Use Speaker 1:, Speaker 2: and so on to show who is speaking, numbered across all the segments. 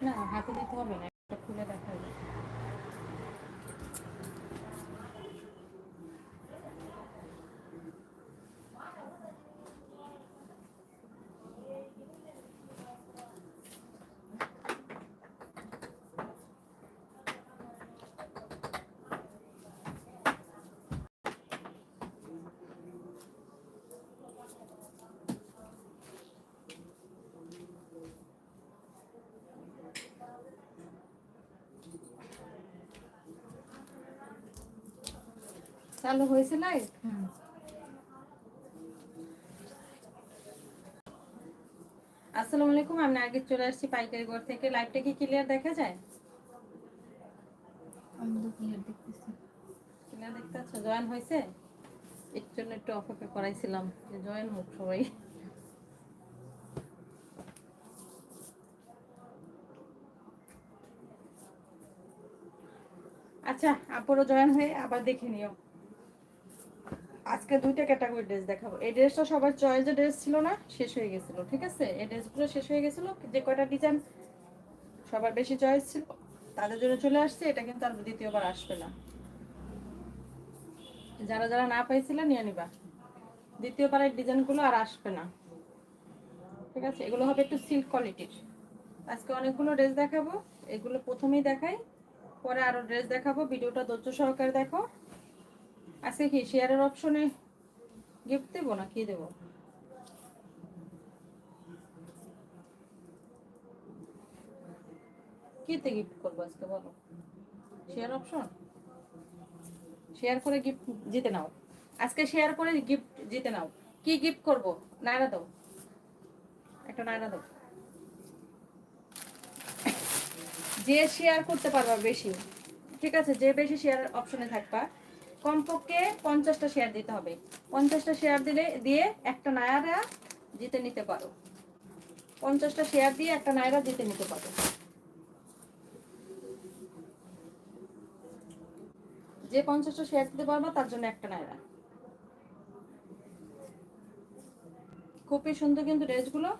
Speaker 1: না হাতে দিতে হবে না একটা খুলে দেখা চালু হয়েছে লাইভ আসসালামু আলাইকুম আমি আগে চলে আসছি পাইকারি ঘর থেকে। লাইভটা কি ক্লিয়ার দেখা যায়?
Speaker 2: আমি তো ক্লিয়ার দেখতেছি।
Speaker 1: ক্লিয়ার জয়েন হয়েছে? এর জন্য একটু অপেক্ষা করাইছিলাম যে জয়েন হোক সবাই। আচ্ছা আপুরও জয়েন হয়ে আবার দেখে নিও। আজকে দুইটা ক্যাটাগরি ড্রেস দেখাবো। এই ড্রেসটা সবার চয়েসের ড্রেস ছিল না, শেষ হয়ে গেছিল, ঠিক আছে? এই ড্রেসগুলো শেষ হয়ে গেছিল, যে কয়টা ডিজাইন সবার বেশি চয়েস ছিল, তাদের জন্য চলে আসছে, এটা কিন্তু আর দ্বিতীয়বার আসবে না। যারা যারা না পাইছিলেন নিয়ে নিবা। দ্বিতীয়বার এই ডিজাইনগুলো আর আসবে না। ঠিক আছে? এগুলো হবে একটু সিল্ক কোয়ালিটির আজকে অনেকগুলো ড্রেস দেখাবো, এগুলো প্রথমেই দেখাই, পরে আরও ড্রেস দেখাবো, ভিডিওটা ধৈর্য সহকারে দেখো। আজকে কি? শেয়ারের অপশনে গিফট দেবো না কি দেবো? কিতে গিফট করব আজকে বলো? শেয়ার অপশন শেয়ার করে গিফট জিতে নাও। আজকে শেয়ার করে গিফট জিতে নাও। কি গিফট করব? নায়রা দাও। একটা নায়রা দাও। যে শেয়ার করতে পারবা বেশি, ঠিক আছে? যে বেশি শেয়ার অপশনে থাকবা কমপক্ষে পঞ্চাশটা শেয়ার দিতে হবে। পঞ্চাশটা শেয়ার দিলে, দিয়ে একটা নায়রা জিতে নিতে পারো। পঞ্চাশটা শেয়ার দিয়ে একটা নায়রা জিতে নিতে পারো। যে পঞ্চাশটা শেয়ার দিতে পারবা, তার জন্য একটা নায়রা। খুবই সুন্দর কিন্তু ড্রেসগুলো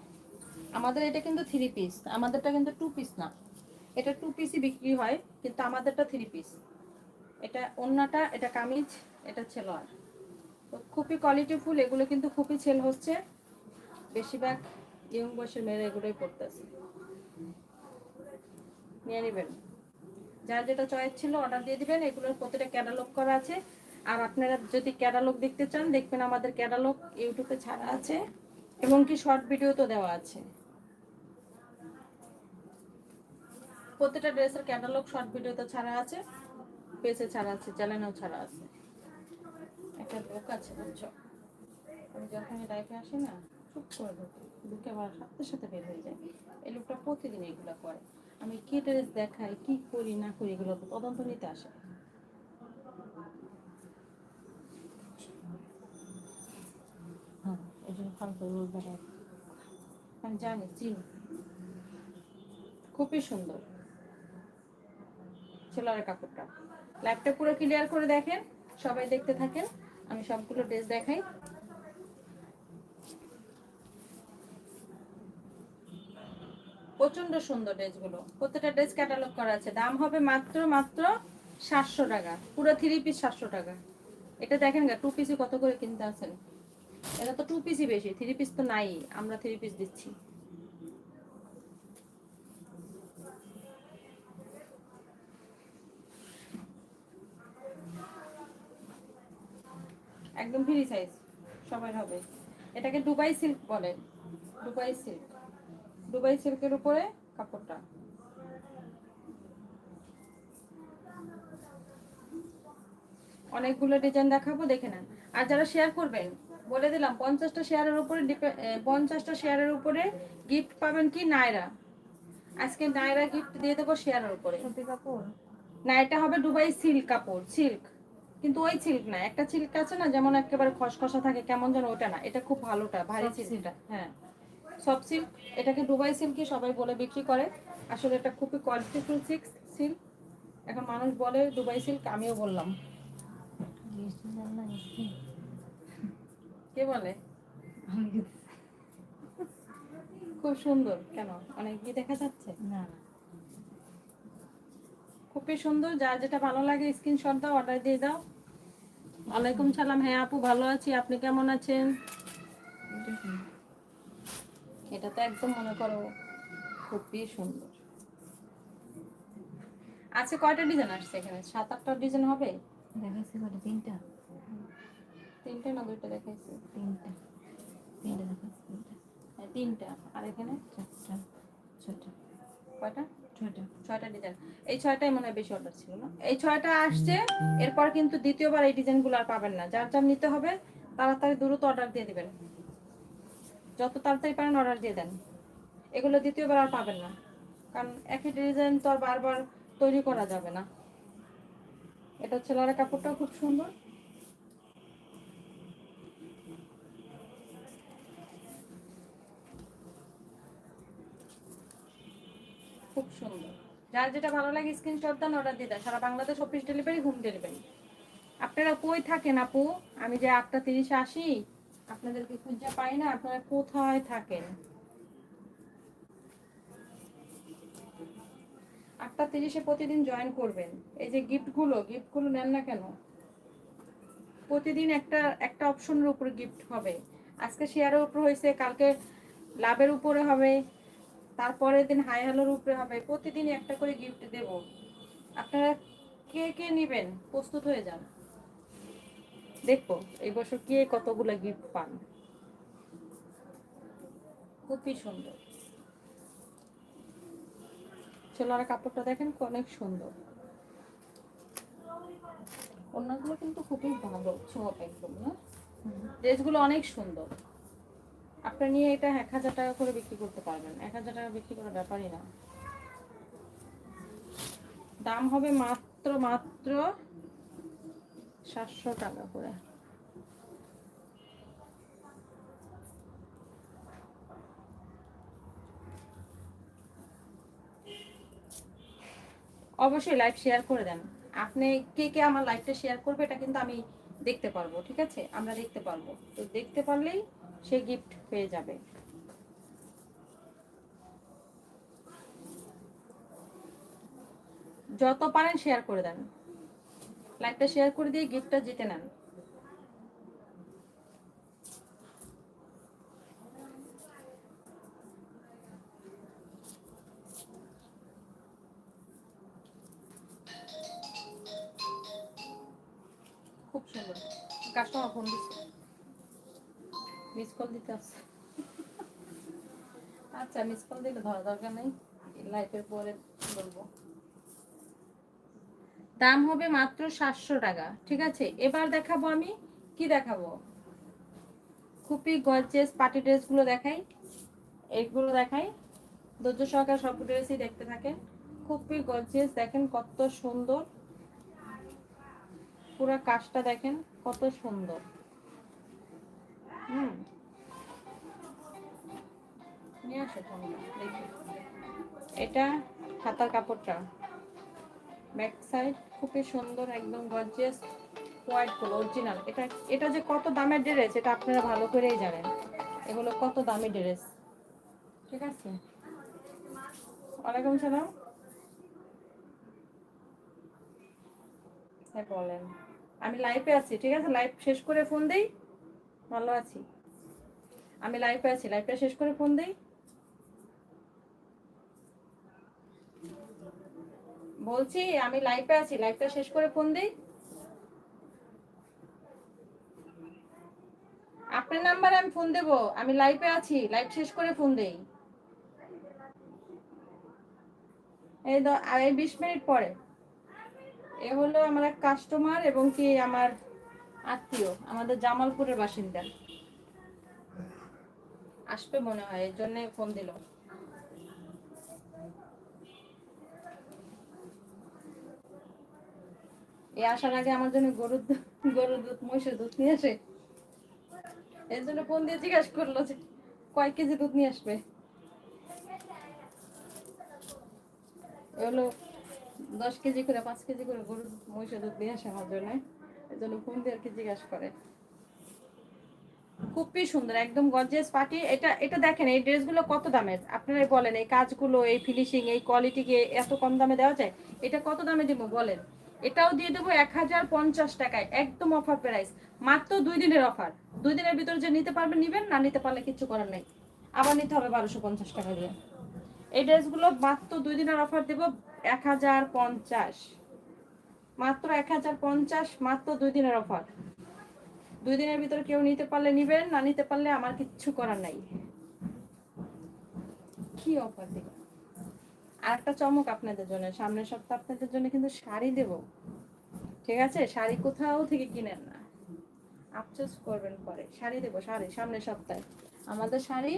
Speaker 1: আমাদের এটা কিন্তু থ্রি পিস আমাদেরটা কিন্তু টু পিস না। এটা টু পিসই বিক্রি হয়, কিন্তু আমাদেরটা থ্রি পিস এটা অন্যটা এটা কামিজ, এটা ছেলোয়ার। তো খুবই কোয়ালিটি ফুল এগুলো কিন্তু খুবই সেল হচ্ছে। বেশিরভাগ ইয়ং বয়সের মেয়েরা এগুলোই পড়তেছে নিয়ে নেবেন। যার যেটা চয়েস ছিল অর্ডার দিয়ে দিবেন। এগুলোর প্রতিটা ক্যাটালগ করা আছে। আর আপনারা যদি ক্যাটালগ দেখতে চান, দেখবেন আমাদের ক্যাটালগ ইউটিউবে ছাড়া আছে। এবং কি শর্ট ভিডিও তো দেওয়া আছে। প্রতিটা ড্রেসের ক্যাটালগ শর্ট ভিডিও তো ছাড়া আছে। পেজে ছাড়া আছে চ্যানেলেও ছাড়া আছে। একটা লোক আছে, বুঝছ? আমি যখন লাইফে আসি না, চুপ করে ঢুকে ঢুকে আবার সাথে সাথে বের হয়ে যায়। এই লোকটা প্রতিদিন এগুলো করে। আমি কি ড্রেস দেখাই, কি করি, না করি, এগুলো তদন্ত নিতে আসে। হ্যাঁ আমি জানি খুবই সুন্দর। ছেলের কাপড়টা। লাইভটা পুরো ক্লিয়ার করে দেখেন, সবাই দেখতে থাকেন, আমি সবগুলো ড্রেস দেখাই। প্রচণ্ড সুন্দর ড্রেসগুলো প্রত্যেকটা ড্রেস ক্যাটালগ করা আছে। দাম হবে মাত্র মাত্র সাতশো টাকা। পুরো থ্রি পিস সাতশো টাকা। এটা দেখেন গা টু পিসি কত করে কিনতে আছেন? এটা তো টু পিসই বেশি থ্রি পিস তো নাই, আমরা থ্রি পিস দিচ্ছি। একদম ফ্রি সাইজ সবার হবে। এটাকে দুবাই সিল্ক বলে। দুবাই সিল্ক দুবাই সিল্কের উপরে কাপড়টা। অনেকগুলো ডিজাইন দেখাবো দেখে নেন। আর যারা শেয়ার করবেন বলে দিলাম পঞ্চাশটা শেয়ারের উপরে পঞ্চাশটা শেয়ারের উপরে গিফট পাবেন কি? নায়রা আজকে নায়রা গিফট দিয়ে দেবো শেয়ারের উপরে।
Speaker 2: সুতি কাপড়?
Speaker 1: না হবে দুবাই সিল্ক কাপড় সিল্ক কিন্তু ওই সিল্ক না একটা সিল্ক আছে না যেমন একেবারে খসখসা থাকে কেমন যেন ওটা না এটা খুব ভালোটা ভারী সিল্কটা হ্যাঁ। সব সিল্ক এটাকে দুবাই সিল্কই সবাই বলে বিক্রি করে। আসলে এটা খুবই কোয়ালিটিফুল সিল্ক সিল্ক এখন মানুষ বলে দুবাই সিল্ক আমিও বললাম। কে বলে? খুব সুন্দর কেন? অনেক কি দেখা যাচ্ছে?
Speaker 2: না।
Speaker 1: খুবই সুন্দর যার যেটা ভালো লাগে স্ক্রিনশট দাও অর্ডার দিয়ে দাও। ওয়ালাইকুম সালাম। হ্যাঁ আপু ভালো আছি। আপনি কেমন আছেন?
Speaker 2: এটা
Speaker 1: তো একদম মনে করো খুবই সুন্দর। আচ্ছা কয়টা ডিজাইন আসছে এখানে? সাত আটটা ডিজাইন হবে?
Speaker 2: দেখাইছি কটা তিনটা।
Speaker 1: তিনটে না দুইটা দেখাইছি?
Speaker 2: তিনটা। তিনটা দেখাইছি তিনটা
Speaker 1: হ্যাঁ, তিনটা। আর এখানে?
Speaker 2: চারটা। ছটা
Speaker 1: কয়টা? ছয়টা। ডিজাইন এই ছয়টাই মনে হয় বেশি অর্ডার ছিল না? এই ছয়টা আসছে, এরপর কিন্তু দ্বিতীয়বার এই ডিজাইনগুলো আর পাবেন না। যার যার নিতে হবে, তাড়াতাড়ি দ্রুত অর্ডার দিয়ে দিবেন। যত তাড়াতাড়ি পারেন অর্ডার দিয়ে দেন। এগুলো দ্বিতীয়বার আর পাবেন না। কারণ একই ডিজাইন তো আর বারবার তৈরি করা যাবে না। এটা ছেলের কাপড়টাও খুব সুন্দর। খুব সুন্দর। যার যেটা ভালো লাগে স্ক্রিনশট দেন অর্ডার দিয়ে দেন। সারা Bangladesh office delivery home delivery আপনারা কই থাকেন আপু? আমি যে আটটা তিরিশে আসি, আপনাদেরকে খুঁজে পাই না। আপনারা কোথায় থাকেন? আটটা তিরিশে প্রতিদিন জয়েন করবেন। এই যে গিফটগুলো গিফটগুলো নেন না কেন? প্রতিদিন একটা একটা অপশনের উপরে গিফট হবে। আজকে শেয়ারের উপর হয়েছে, কালকে লাভের উপরে হবে। তারপরের দিন হাই হ্যালোর উপরে হবে প্রতিদিন একটা করে গিফট দেব। আপনারা কে কে নেবেন? প্রস্তুত হয়ে যান। দেখব এই বছর কে কতগুলো গিফট পান। খুবই সুন্দর। ছেলেরা কাপড়টা দেখেন অনেক সুন্দর। অন্যগুলো কিন্তু খুবই ভালো ছোপ একদম না? ড্রেসগুলো অনেক সুন্দর। আপনি নিয়ে এটা এক হাজার টাকা করে বিক্রি করতে পারবেন। এক হাজার টাকা বিক্রি করার ব্যাপারই না। দাম হবে মাত্র মাত্র সাতশো টাকা করে। অবশ্যই লাইভ শেয়ার করে দেন। আপনি কে কে আমার লাইভটা শেয়ার করবে এটা কিন্তু আমি দেখতে পারব, ঠিক আছে? আমরা দেখতে পারব। তো দেখতে পারলেই সে গিফট পেয়ে যাবে। যত পারেন শেয়ার করে দেন। লাইকটা শেয়ার করে দিয়ে গিফটটা জিতে নেন। ধরা দরকার নেই লাইফের পরে বলব। দাম হবে মাত্র সাতশো টাকা, ঠিক আছে? এবার দেখাবো আমি, কি দেখাবো? খুবই গর্জেস পার্টি ড্রেসগুলো দেখাই এইগুলো দেখাই। ধৈর্য সহকারে সব ড্রেসই দেখতে থাকেন। খুবই গর্জেস দেখেন কত সুন্দর। পুরো কাজটা দেখেন কত সুন্দর। হুম। এটা হাতার কাপড়টা। ব্যাক সাইড খুবই সুন্দর, একদম গর্জিয়াস হোয়াইটগুলো অরিজিনাল এটা এটা যে কত দামের ড্রেস এটা আপনারা ভালো করেই জানেন। এগুলো কত দামি ড্রেস ঠিক আছে? ওয়ালাইকুম সালাম। হ্যাঁ বলেন। আমি লাইভে আছি, ঠিক আছে? লাইভ শেষ করে ফোন দেই? ভালো আছি। আমি লাইভে আছি লাইভটা শেষ করে ফোন দেই? বলছি, আমি লাইভে আছি লাইভটা শেষ করে ফোন দিই। আপনার নাম্বারে আমি ফোন দেব, আমি লাইভে আছি লাইভ শেষ করে ফোন দেই। এই এই বিশ মিনিট পরে। এ হলো আমার এক কাস্টমার এবং কি আমার আত্মীয়, আমাদের জামালপুরের বাসিন্দা। আসবে মনে হয়, এর জন্য ফোন দিল। এই আসার আগে আমার জন্য গরুর গরুর দুধ, মহিষের দুধ নিয়ে আসে। এর জন্য ফোন দিয়ে জিজ্ঞাসা করল যে, কয় কেজি দুধ নিয়ে আসবে? এ হলো দশ কেজি করে, পাঁচ কেজি করে গরুর মহিষের দুধ নিয়ে আসে আমার জন্য। এর জন্য ফোন দিয়ে আর কি জিজ্ঞাসা করে। খুবই সুন্দর, একদম গর্জিয়াস পার্টি এটা এটা দেখেন, এই ড্রেসগুলো কত দামের? আপনারাই বলেন, এই কাজগুলো, এই ফিনিশিং এই কোয়ালিটিকে এত কম দামে দেওয়া যায়? এটা কত দামে দিব, বলেন? এটাও দিয়ে দেবো এক হাজার পঞ্চাশ টাকায়, একদম অফার প্রাইস মাত্র দুই দিনের অফার দুই দিনের ভিতরে যে নিতে পারবেন নিবেন, না নিতে পারলে কিছু করার নেই। আবার নিতে হবে বারোশো পঞ্চাশ টাকা দিয়ে এই ড্রেসগুলো মাত্র দুই দিনের অফার দেবো এক হাজার পঞ্চাশ। মাত্র এক হাজার পঞ্চাশ, মাত্র দুই দিনের অফার দুই দিনের ভিতরে কেউ নিতে পারলে নিবেন, না নিতে পারলে আমার কিচ্ছু করার নাই। কি অফার দিব? আর একটা চমক আপনাদের জন্য, সামনের সপ্তাহ আপনাদের জন্য কিন্তু শাড়ি দেব। ঠিক আছে? শাড়ি কোথাও থেকে কিনেন না। আফসোস করবেন পরে। শাড়ি দেবো, শাড়ি সামনের সপ্তাহে। আমাদের শাড়ি,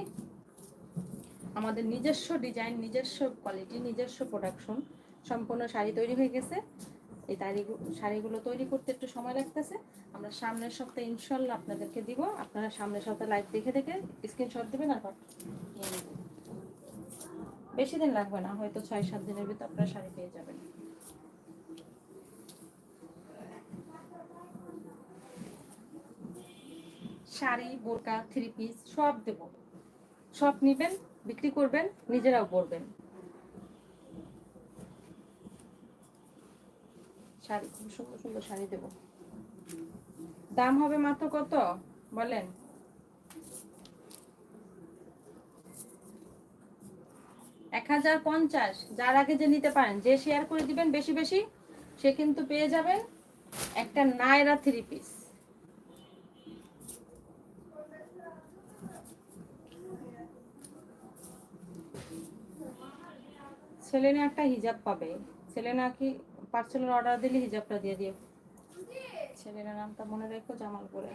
Speaker 1: আমাদের নিজস্ব ডিজাইন, নিজস্ব কোয়ালিটি, নিজস্ব প্রোডাকশন, সম্পূর্ণ শাড়ি তৈরি হয়ে গেছে। এই তারিগুলো শাড়িগুলো তৈরি করতে একটু সময় লাগতেছে। আমরা সামনের সপ্তাহে ইনশাল্লাহ আপনাদেরকে দিব। আপনারা সামনের সপ্তাহে লাইভ দেখে দেখে স্ক্রিনশট দেবেন আর নিয়ে নেবেন। বেশি দিন লাগবে না, হয়তো ছয় সাত দিনের ভিতর আপনারা শাড়ি পেয়ে যাবেন। শাড়ি, বোরকা থ্রি পিস সব দেব। সব নিবেন, বিক্রি করবেন, নিজেরাও পরবেন। শাড়ি, খুব সুন্দর সুন্দর শাড়ি দেব। দাম হবে মাত্র কত? বলেন এক হাজার পঞ্চাশ। যার আগে যে নিতে পারেন, যে শেয়ার করে দিবেন বেশি বেশি, সে কিন্তু পেয়ে যাবেন একটা নায়রা থ্রি পিস ছেলেনা একটা হিজাব পাবে। ছেলেনা কি পার্সেলের অর্ডার দিলে হিজাবটা দিয়ে দিও। ছেলের নামটা মনে রেখো, জামালপুরে।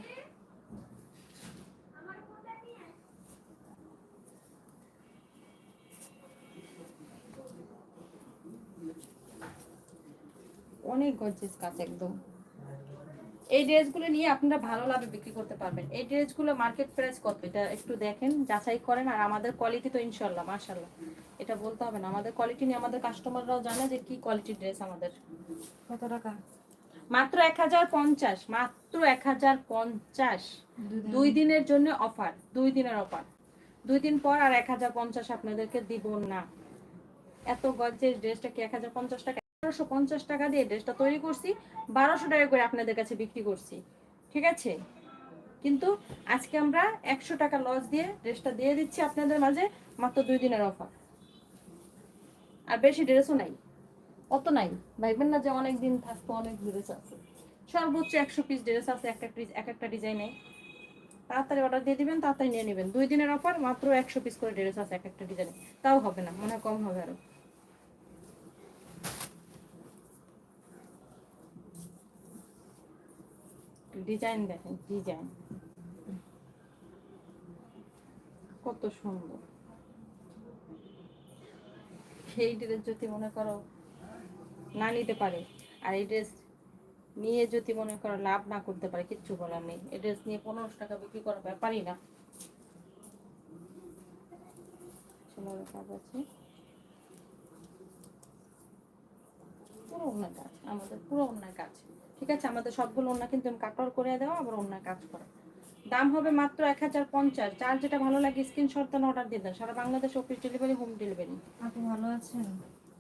Speaker 1: অনেক গর্জিয়াস কাজ একদম। এই ড্রেসগুলো নিয়ে আপনারা ভালো লাভে বিক্রি করতে পারবেন। এই ড্রেসগুলো মার্কেট প্রাইস কত? এটা একটু দেখেন যাচাই করেন আর আমাদের কোয়ালিটি তো ইনশাল্লাহ মাশাল্লাহ এটা বলতে হবে না আমাদের কোয়ালিটি নিয়ে আমাদের কাস্টমাররাও জানে যে কি কোয়ালিটির ড্রেস আমাদের।
Speaker 2: কত টাকা?
Speaker 1: মাত্র এক হাজার পঞ্চাশ মাত্র এক হাজার পঞ্চাশ। দুই দিনের। জন্য অফার দুই দিনের অফার দুই দিন পর আর এক হাজার পঞ্চাশ আপনাদেরকে দিব না। এত গজ্জের ড্রেসটা কি এক হাজার পঞ্চাশ টাকা? বারোশো পঞ্চাশ টাকা দিয়ে ড্রেসটা তৈরি করছি, বারোশো টাকা করে আপনাদের কাছে বিক্রি করছি। ঠিক আছে? কিন্তু আজকে আমরা একশো টাকা লস দিয়ে ড্রেসটা দিয়ে দিচ্ছি আপনাদের মাঝে, মাত্র দুই দিনের অফার আর বেশি ড্রেসও নাই। অত নাই। ভাইবেন না যে অনেক দিন থাকতো, অনেক ড্রেস আছে। সর্বোচ্চ একশো পিস ড্রেস আছে, একটা পিস এক একটা ডিজাইনে তাড়াতাড়ি অর্ডার দিয়ে দিবেন, তাড়াতাড়ি নিয়ে নেবেন। দুই দিনের অফার মাত্র একশো পিস করে ড্রেস আছে, এক একটা ডিজাইনে তাও হবে না, মনে কম হবে আরও। ডিজাইন দেখেন ডিজাইন কত সুন্দর। সেই ড্রেস যদি মনে করো না নিতে পারে, আর এই ড্রেস নিয়ে যদি মনে করো লাভ না করতে পারে, কিচ্ছু বলার নেই। এই ড্রেস নিয়ে পনেরোশো টাকা বিক্রি করার ব্যাপারই না। কাজ আছে। পুরো অন্য কাজ, আমাদের পুরো অন্য কাজ। ঠিক আছে? আমাদের সবগুলো অন্য কিন্তু কাটর করে দেওয়া আবার অন্য কাজ করা। দাম হবে মাত্র এক হাজার পঞ্চাশ। যার যেটা ভালো লাগে স্ক্রিনশট দেন অর্ডার দিয়ে দেন। সারা Bangladesh office delivery home delivery
Speaker 2: আপনি ভালো আছেন?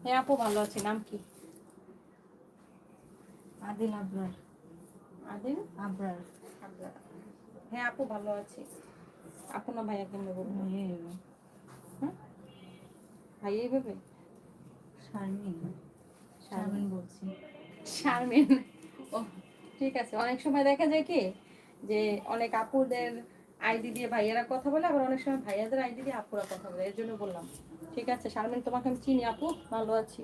Speaker 1: হ্যাঁ আপু ভালো আছি। নাম কি?
Speaker 2: আদিল আবরার।
Speaker 1: আদিল?
Speaker 2: আবরার।
Speaker 1: আবরার। হ্যাঁ আপু ভালো আছি। আপু না ভাইয়া কেমন বলব হ্যাঁ? ভাই এইভাবে?
Speaker 2: শারমিন। শারমিন বলছি।
Speaker 1: শারমিন। ঠিক আছে। অনেক সময় দেখা যায় কি যে অনেক আপুদের আইডি দিয়ে ভাইয়ারা কথা বলে আবার অনেক সময় ভাইয়াদের আইডি দিয়ে আপুরা কথা বলে। এর জন্য বললাম। ঠিক আছে শারমিন তোমাকে আমি চিনি আপু? ভালো আছি।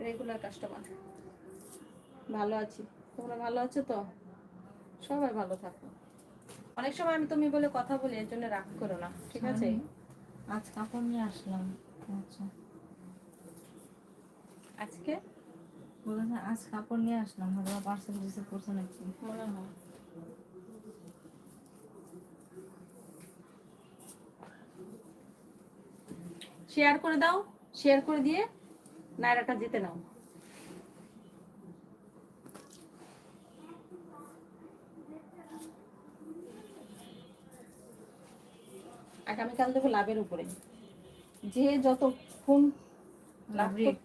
Speaker 1: রেগুলার কাস্টমার ভালো আছি। তোমরা ভালো আছো তো? সবাই ভালো থাকো। অনেক সময় আমি তুমি বলে কথা বলি এর জন্য রাগ করো না। ঠিক আছে?
Speaker 2: আজ কাপড় নিয়ে আসলাম। আচ্ছা।
Speaker 1: আজকে?
Speaker 2: বললাম আজ কাপড় নিয়ে আসলাম। ভাবলাম পার্সেল রিসিভ করছে নাকি?
Speaker 1: মনে হয় শেয়ার করে দাও। শেয়ার করে দিয়ে নায়রাটা জিতে নাও। আগামীকাল দেবো লাভের উপরে। যে যত ফোন লাভ
Speaker 2: রেট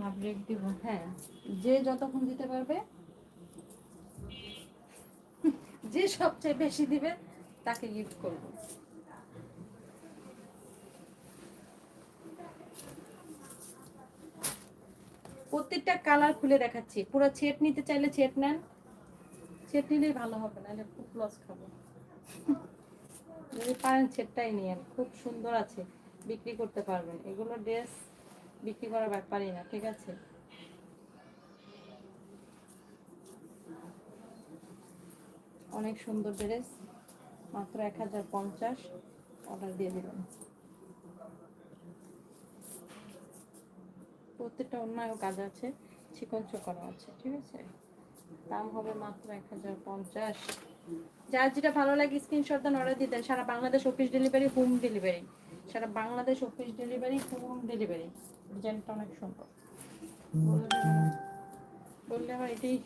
Speaker 2: লাভ দিব
Speaker 1: হ্যাঁ। যে যতক্ষণ দিতে পারবে, যে সবচেয়ে বেশি দিবে, তাকে গিফট করব। প্রত্যেকটা কালার খুলে দেখাচ্ছি। পুরো ছেট নিতে চাইলে ছেট নেন। ছেট নিলেই ভালো হবে না খুব লস খাব। যদি পারেন ছেটটাই নিয়েন, খুব সুন্দর আছে। বিক্রি করতে পারবেন। এগুলো ড্রেস বিক্রি করার ব্যাপারই না, ঠিক আছে? অনেক সুন্দর ড্রেস, মাত্র এক হাজার পঞ্চাশ, অর্ডার দিয়ে দিবেন। প্রত্যেকটা অন্যায় কাজ আছে, চিকন করা আছে, ঠিক আছে? দাম হবে মাত্র এক হাজার পঞ্চাশ। যার যেটা ভালো লাগে স্ক্রিনশট দেন অর্ডার দেন। সারা Bangladesh office delivery home delivery সারা Bangladesh office delivery home delivery অনেক সুন্দর। বললে এটাই।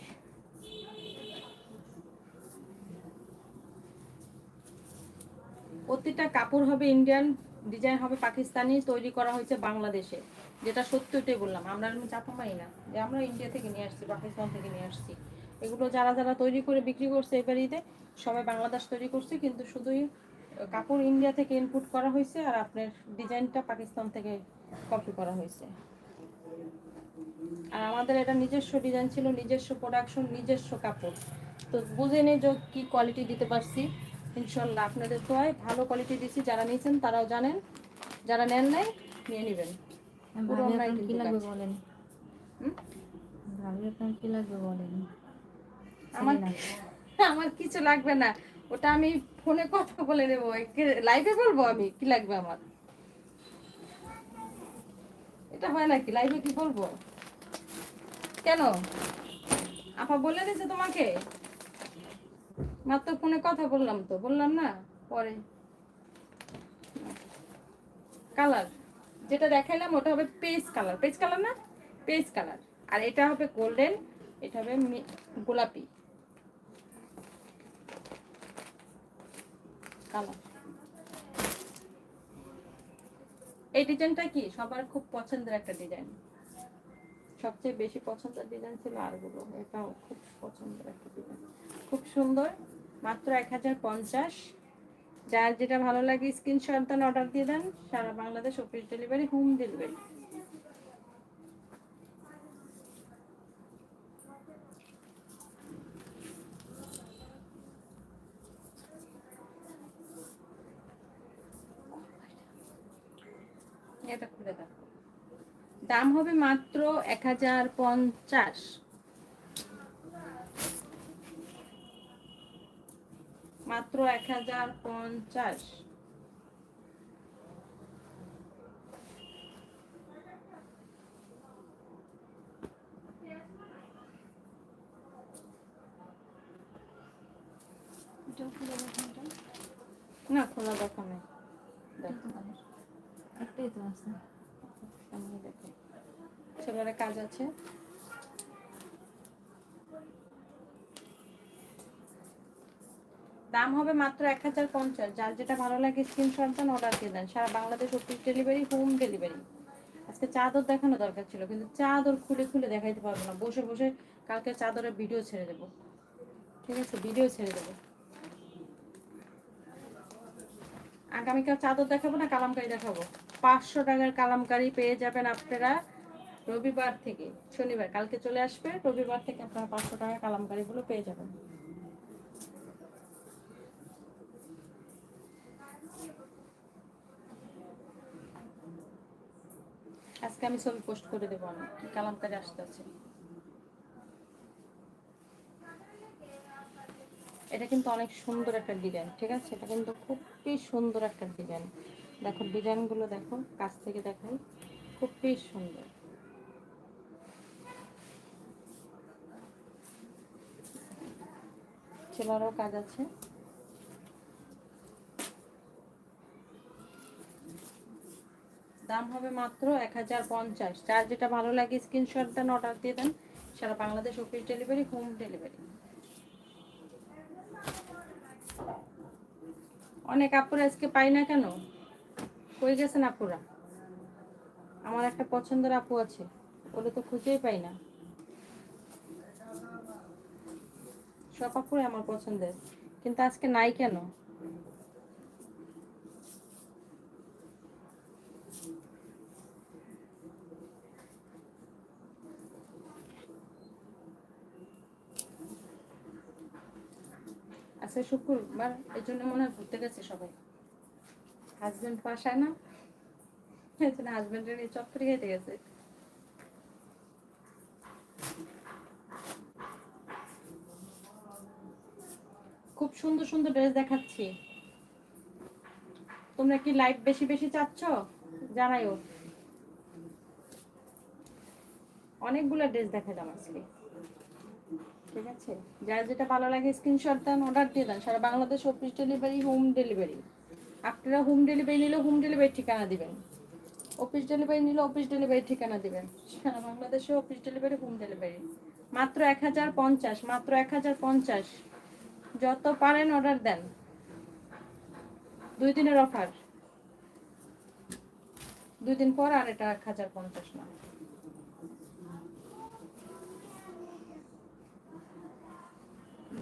Speaker 1: প্রত্যেকটা কাপড় হবে ইন্ডিয়ান, ডিজাইন হবে পাকিস্তানি, তৈরি করা হয়েছে বাংলাদেশে। যেটা সত্যি ওইটাই বললাম। আমরা এরকম চাপামাই না। যে আমরা ইন্ডিয়া থেকে নিয়ে আসছি, পাকিস্তান থেকে নিয়ে আসছি। এগুলো যারা যারা তৈরি করে বিক্রি করছে এবার ঈদে, সবাই বাংলাদেশ তৈরি করছে, কিন্তু শুধুই কাপড় ইন্ডিয়া থেকে ইনপুট করা হয়েছে আর আপনার ডিজাইনটা পাকিস্তান থেকে কপি করা হয়েছে। আর আমাদের এটা নিজস্ব ডিজাইন ছিল নিজস্ব প্রোডাকশন নিজস্ব কাপড়। তো বুঝে নেই যে কি কোয়ালিটি দিতে পারছি। ইনশাল্লাহ আপনাদের দোয়ায় ভালো কোয়ালিটি দিছি। যারা নিয়েছেন তারাও জানেন যারা নেন নাই নিয়ে নেবেন। পুরো
Speaker 2: কি লাগবে বলেন?
Speaker 1: হুম?
Speaker 2: ভাবি আপনার কি লাগবে বলেন?
Speaker 1: আমার
Speaker 2: না।
Speaker 1: আমার কিছু লাগবে না। ওটা আমি ফোনে কথা বলে নেব লাইভে বলব আমি? কি লাগবে আমার? এটা হয় নাকি? লাইভে কি বলব? কেন? আপা বলে দিয়েছে তোমাকে। মাত্র ফোনে কথা বললাম তো, বললাম না, পরে। কালার যেটা দেখাইলাম ওটা হবে পেজ কালার পেজ কালার না? পেজ কালার আর এটা হবে গোল্ডেন এটা হবে গোলাপি। কালার এই ডিজাইনটা কি? সবার খুব পছন্দের একটা ডিজাইন। সবচেয়ে বেশি পছন্দের ডিজাইন ছিল আরগুলো। এটাও খুব পছন্দের একটা ডিজাইন। খুব সুন্দর। মাত্র এক হাজার পঞ্চাশ। যার যেটা ভালো লাগে স্ক্রিনশট দেন অর্ডার দিয়ে দেন। সারা Bangladesh office delivery home delivery এটা খুলে দেখো দাম হবে মাত্র এক হাজার পঞ্চাশ। মাত্র এক হাজার পঞ্চাশ। না খোলা দেখা নেই। দেখো
Speaker 2: একটাই তো আছে।
Speaker 1: সামনে দেখো। ছেলেরা কাজ আছে। দাম হবে মাত্র এক হাজার পঞ্চাশ। যার যেটা ভালো লাগে স্ক্রিনশট দেন অর্ডার দিয়ে দেন। সারা Bangladesh office delivery home delivery আজকে চাদর দেখানো দরকার ছিল, কিন্তু চাদর খুলে খুলে দেখাইতে পারব না। বসে বসে কালকে চাদরের ভিডিও ছেড়ে দেবো। ঠিক আছে? ভিডিও ছেড়ে দেবো। আগামীকাল চাদর দেখাবো না, কালামকারি দেখাবো? পাঁচশো টাকার কালামকারি পেয়ে যাবেন আপনারা রবিবার থেকে, শনিবার, কালকে চলে আসবে, রবিবার থেকে আপনারা পাঁচশো টাকার কালামকারিগুলো পেয়ে যাবেন। আজকে আমি ছবি পোস্ট করে দেবো, আমি কি কালামকারি আসতেছে এটা কিন্তু অনেক সুন্দর একটা ডিজাইন, ঠিক আছে? এটা কিন্তু খুবই সুন্দর একটা ডিজাইন। দেখো, ডিজাইনগুলো দেখো, কাছ থেকে দেখাই। খুবই সুন্দর। ছেলেরও কাজ আছে। দাম হবে মাত্র এক হাজার পঞ্চাশ। যার যেটা ভালো লাগে স্ক্রিনশট দেন অর্ডার দিয়ে দেন, সারা Bangladesh office delivery home delivery অনেক আপুরা আজকে পাই না কেন? কই গেছেন আপুরা? আমার একটা পছন্দের আপু আছে ওটা তো খুঁজেই পাই না। সব আপুরাই আমার পছন্দের, কিন্তু আজকে নাই কেন? আজকে শুক্রবার এই জন্য মনে হয় ঘুরতে গেছে সবাই। হাজবেন্ড বাসায় না? এই জন্য হাজবেন্ডের এই চক্করে খেতে গেছে। খুব সুন্দর সুন্দর ড্রেস দেখাচ্ছি। তোমরা কি লাইভ বেশি বেশি চাচ্ছ? জানাইও। অনেকগুলো ড্রেস দেখালাম আজকে। ঠিক আছে? যার যেটা ভালো লাগে স্ক্রিনশট দেন অর্ডার দিয়ে দেন। সারা Bangladesh office delivery home delivery আপনারা হোম ডেলিভারি নিলে হোম ডেলিভারি ঠিকানা দিবেন। অফিস ডেলিভারি নিলে অফিস ডেলিভারি ঠিকানা দিবেন। সারা বাংলাদেশে অফিস ডেলিভারি হোম ডেলিভারি মাত্র এক হাজার পঞ্চাশ, মাত্র এক হাজার পঞ্চাশ। যত পারেন অর্ডার দেন। দুই দিনের অফার দুই দিন পর আর এটা এক হাজার পঞ্চাশ না।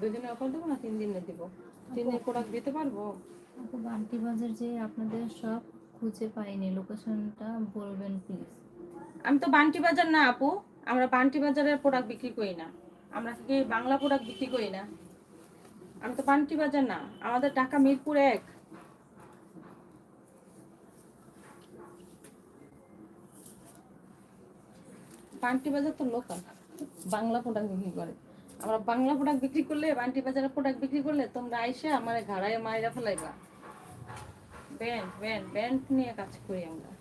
Speaker 1: দুই দিনের অফার দেবো না, তিন দিনে দিব। তিন দিনের প্রোডাক্ট দিতে পারব?
Speaker 2: বান্টি বাজার যে আপনাদের সব খুঁজে পাইনি। লোকেশনটা বলবেন প্লিজ
Speaker 1: আমি তো বান্টি বাজার না আপু, আমরা বান্টি বাজারের প্রোডাক্ট বিক্রি করি না। আমরা কি বাংলা প্রোডাক্ট বিক্রি করি না? আমি তো বান্টি বাজার না, আমাদের মিরপুর এক। বান্টি বাজার তো লোকাল বাংলা প্রোডাক্ট বিক্রি করে। আমরা বাংলা প্রোডাক্ট বিক্রি করলে, বান্টি বাজারের প্রোডাক্ট বিক্রি করলে তোমরা আইসে আমার ঘাড়ায় মায়েরা ফেলাইবা। ব্যান্ড ব্যান্ড ব্যান্ড নিয়ে কাজ করি আমরা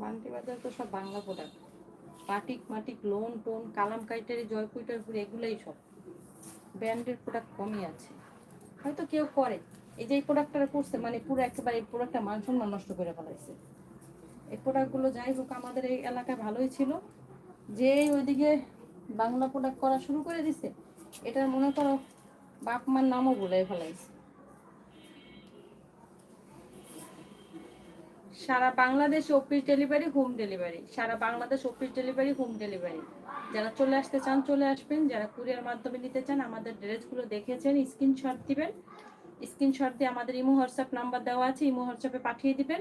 Speaker 1: বান্টি বাজার তো সব বাংলা প্রোডাক্ট পাটিক মাটিক, লোন টোন, কালাম কাইটারি জয়পুর টয়পুর এগুলোই সব। ব্র্যান্ডের প্রোডাক্ট কমই আছে। হয়তো কেউ করে। এই যে এই প্রোডাক্টটা করছে মানে পুরো একেবারে এই প্রোডাক্টটা মান নষ্ট করে ফেলাইছে। এই প্রোডাক্টগুলো যাই হোক, আমাদের এই এলাকায় ভালোই ছিল। যে ওইদিকে বাংলা প্রোডাক্ট করা শুরু করে দিছে এটার মনে করো বাপ মার নামও বলে ফেলাইছে। সারা Bangladesh office delivery home delivery সারা Bangladesh office delivery home delivery যারা চলে আসতে চান, চলে আসবেন। যারা কুরিয়ার মাধ্যমে নিতে চান, আমাদের ড্রেসগুলো দেখেছেন স্ক্রিনশট দিবেন। স্ক্রিনশট দিয়ে আমাদের ইমো হোয়াটসঅ্যাপ নাম্বার দেওয়া আছে, ইমো হোয়াটসঅ্যাপে পাঠিয়ে দিবেন।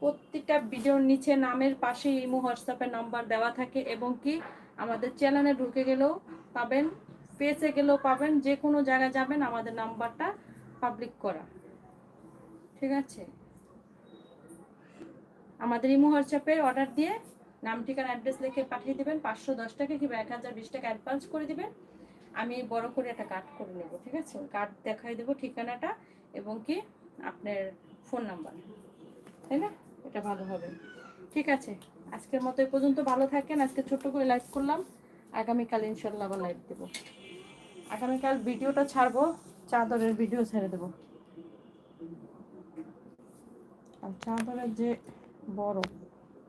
Speaker 1: প্রত্যেকটা ভিডিওর নিচে নামের পাশে ইমো হোয়াটসঅ্যাপের নাম্বার দেওয়া থাকে এবং কি আমাদের চ্যানেলে ঢুকে গেলেও পাবেন, পেজে গেলেও পাবেন, যে কোনো জায়গায় যাবেন, আমাদের নাম্বারটা পাবলিক করা। ঠিক আছে? আমাদের ইমো হোয়াটসঅ্যাপে অর্ডার দিয়ে নাম, ঠিকানা অ্যাড্রেস লিখে পাঠিয়ে দেবেন, পাঁচশো দশ টাকা কিংবা এক হাজার বিশ টাকা অ্যাডভান্স করে দেবেন। আমি বড় করে একটা কার্ড করে নেব, ঠিক আছে? কার্ড দেখাই দেবো ঠিকানাটা এবং কি আপনার ফোন নাম্বার তাই না? এটা ভালো হবে। ঠিক আছে? আজকের মতো এই পর্যন্ত ভালো থাকেন। আজকে ছোট্ট করে লাইক করলাম। আগামীকাল ইনশাল্লাহ আবার লাইক দেবো। আগামীকাল ভিডিওটা ছাড়বো, চাঁদরের ভিডিও ছেড়ে দেবো। আর চাদরের যে বড়